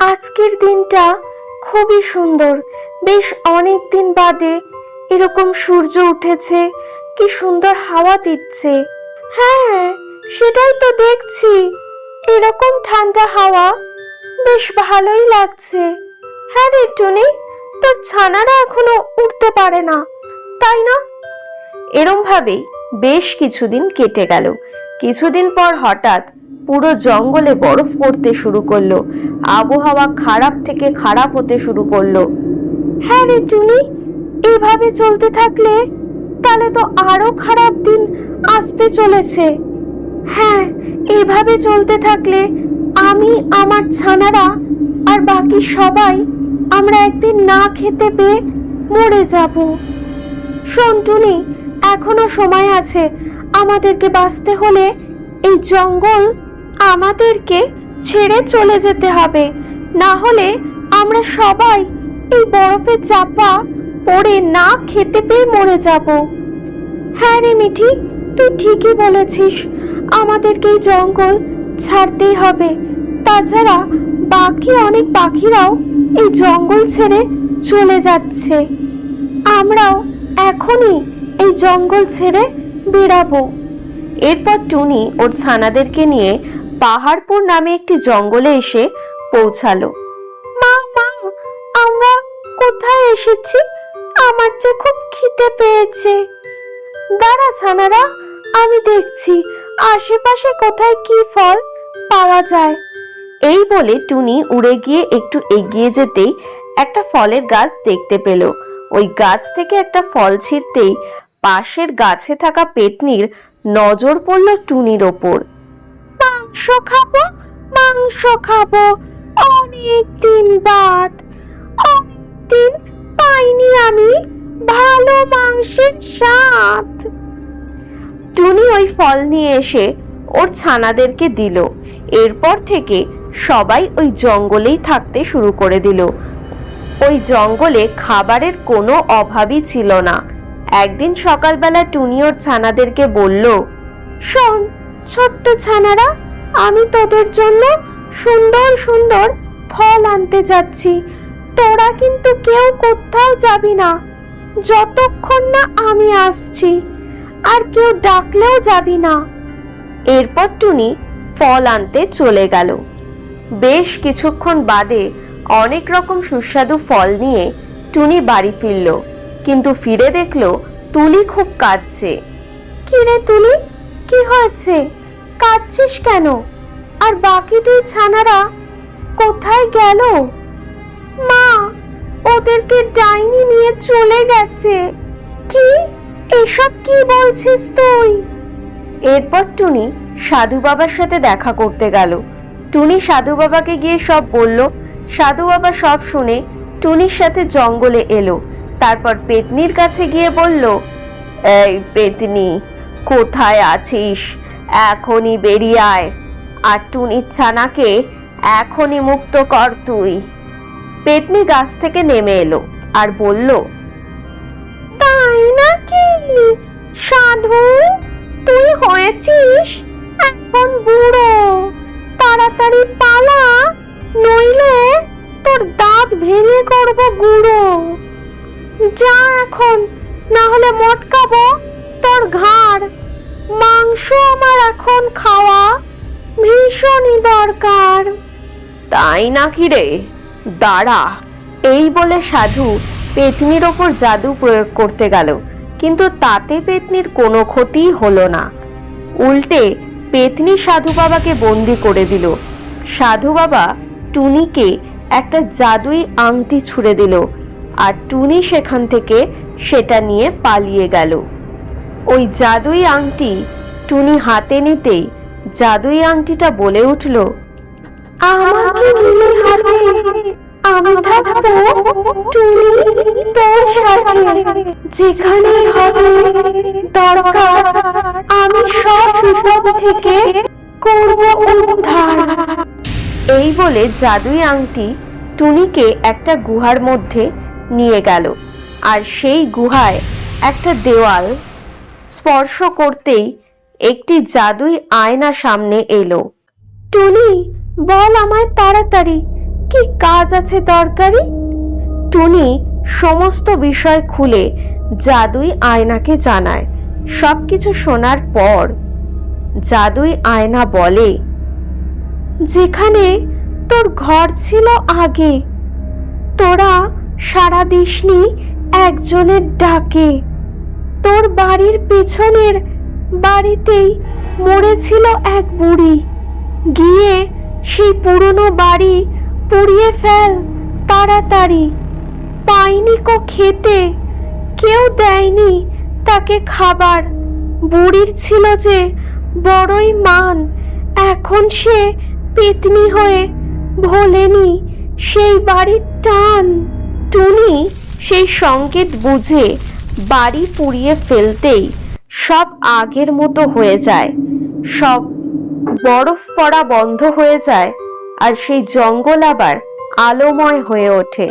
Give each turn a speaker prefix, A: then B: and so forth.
A: আজকের দিনটা খুবই সুন্দর। বেশ অনেক দিন বাদে এরকম সূর্য উঠেছে, কি সুন্দর হাওয়া দিচ্ছে। হ্যাঁ সেটাই তো দেখছি। এরকম ঠান্ডা হাওয়া বেশ ভালোই লাগছে। হ্যাঁ রে টুনি, তোর ছানারা এখনও উঠতে পারে না, তাই না? এরম ভাবেই বেশ কিছুদিন কেটে গেল। কিছুদিন পর হঠাৎ পুরো জঙ্গলে বরফ পড়তে শুরু করল। আবহাওয়া খারাপ থেকে খারাপ হতে শুরু করল। হ্যাঁ রে টুনি, এভাবে চলতে থাকলে তাহলে তো আরও খারাপ দিন আসতে চলেছে। হ্যাঁ এভাবে চলতে থাকলে আমি, আমার ছানারা আর বাকি সবাই আমরা একদিন না খেতে পেয়ে মরে যাব। শোন টুনি, এখনও সময় আছে। আমাদেরকে বাঁচতে হলে এই জঙ্গল আমাদেরকে ছেড়ে চলে যেতে হবে। না হলে আমরা সবাই এই বরফে চাপা পড়ে না খেতে পেয়ে মরে যাব। হ্যাঁ রে মিঠি, তুই ঠিকই বলেছিস, আমাদেরকে এই জঙ্গল ছাড়তেই হবে। তাছাড়া বাকি অনেক পাখিরাও এই জঙ্গল ছেড়ে চলে যাচ্ছে। আমরাও এখনই এই জঙ্গল ছেড়ে বেরাবো এরপর টুনি ওর ছানাদেরকে নিয়ে পাহাড়পুর নামে একটি জঙ্গলে এসে পৌঁছালো। মা মা, আমরা কোথায় এসেছি? আমার যে খুব খিদে পেয়েছে। দাঁড়া ছানারা, আমি দেখছি আশেপাশে কোথায় কি ফল পাওয়া যায়। এই বলে টুনি উড়ে গিয়ে একটু এগিয়ে যেতেই একটা ফলের গাছ দেখতে পেল। ওই গাছ থেকে একটা ফল ছিঁড়তেই পাশের গাছে থাকা পেতনির নজর পড়ল টুনির ওপর। মাংস খাব মাংস খাব। অনেক দিন বাদ পাইনি আমি ভালো মাংসের স্বাদ। টুনি ওই ফল নিয়ে এসে ওর ছানাদেরকে দিল। এরপর থেকে সবাই ওই জঙ্গলেই থাকতে শুরু করে দিল। ওই জঙ্গলে খাবারের কোনো অভাবই ছিল না। একদিন সকালবেলা টুনি ওর ছানাদেরকে বলল, শোন, ছোট্ট ছানারা আমি তোদের জন্য সুন্দর সুন্দর ফল আনতে যাচ্ছি। তোরা কিন্তু কেউ কোথাও যাবি না। যতক্ষণ না আমি আসছি, আর কেউ ডাকলেও যাবি না। এরপর টুনি ফল আনতে চলে গেল। বেশ কিছুক্ষণ বাদে অনেক রকম সুস্বাদু ফল নিয়ে টুনি বাড়ি ফিরল, কিন্তু ফিরে দেখল তুলি খুব কাঁদছে। কি রে তুলি কি হয়েছে? কাঁদছিস কেন? আর বাকি দুই ছানারা কোথায় গেল? মা, ওদেরকে ডাইনি নিয়ে চলে গেছে। কি? এসব কি বলছিস তুই? এরপর টুনি সাধু বাবার সাথে দেখা করতে গেল। টুনি সাধু বাবাকে গিয়ে সব বলল। সাধু বাবা সব শুনে টুনির সাথে জঙ্গলে এলো। তারপর পেতনির কাছে গিয়ে বলল, এই পেতনি, কোথায় আছিস? এখনই বেরিয়ে আয়। আর টুনির ছানাকে এখনই মুক্ত কর তুই। পেতনি গাছ থেকে নেমে এলো আর বলল, তাই নাকি? সাধু, তুই হয়েছিস এখন বুড়ো। তাড়াতাড়ি পালা, নইলে তোর দাঁত ভেঙে করব গুঁড়ো। যা এখন না হলে মটকাবো তোর ঘাড়। মাংস আমার এখন খাওয়া ভীষণই দরকার। তাই নাকি রে? দাঁড়া, এই বলে সাধু পেতনির ওপর জাদু প্রয়োগ করতে গেল, কিন্তু তাতে পেতনির কোনো ক্ষতিই হলো না। উল্টে পেতনি সাধু বাবাকে বন্দি করে দিল। সাধু বাবা টুনিকে একটা জাদুই আংটি ছুঁড়ে দিল, আর টুনি সেখান থেকে সেটা নিয়ে পালিয়ে গেল। ওই জাদুই আংটি টুনি হাতে নিতেই জাদুই আংটিটা বলে উঠল, আমাকে দিলে হাতে আমি থাকব টুনি তোর সাথে। যেখানে হবে, দরকার, আমি সব থেকে করব উদ্ধার। এই বলে জাদুই আংটি টুনিকে একটা গুহার মধ্যে নিয়ে গেল, আর সেই গুহায় একটা দেওয়াল স্পর্শ করতেই একটি জাদুই আয়না সামনে এলো। টুনি, বল আমায় তাড়াতাড়ি, কি কাজ আছে দরকারি? টুনি সমস্ত বিষয় খুলে জাদুই আয়নাকে জানায়। সবকিছু শোনার পর জাদুই আয়না বলে, যেখানে তোর ঘর ছিল আগে, তোরা সারা দিসনি একজনের ডাকে। তোর বাড়ির পেছনের বাড়িতেই মরেছিল এক বুড়ি। গিয়ে সেই পুরনো বাড়ি পুড়িয়ে ফেল তাড়াতাড়ি। পাইনি কো খেতে, কেউ দেয়নি তাকে খাবার। বুড়ির ছিল যে বড়ই মান, এখন সে পেতনি হয়ে ভোলেনি সেই বাড়ির টান। টুনি সেই সংকেত বুঝে বাড়ি পুড়িয়ে ফেলতেই সব আগের মতো হয়ে যায়। সব বরফ পড়া বন্ধ হয়ে যায় আর সেই জঙ্গল আবার আলোময় হয়ে ওঠে।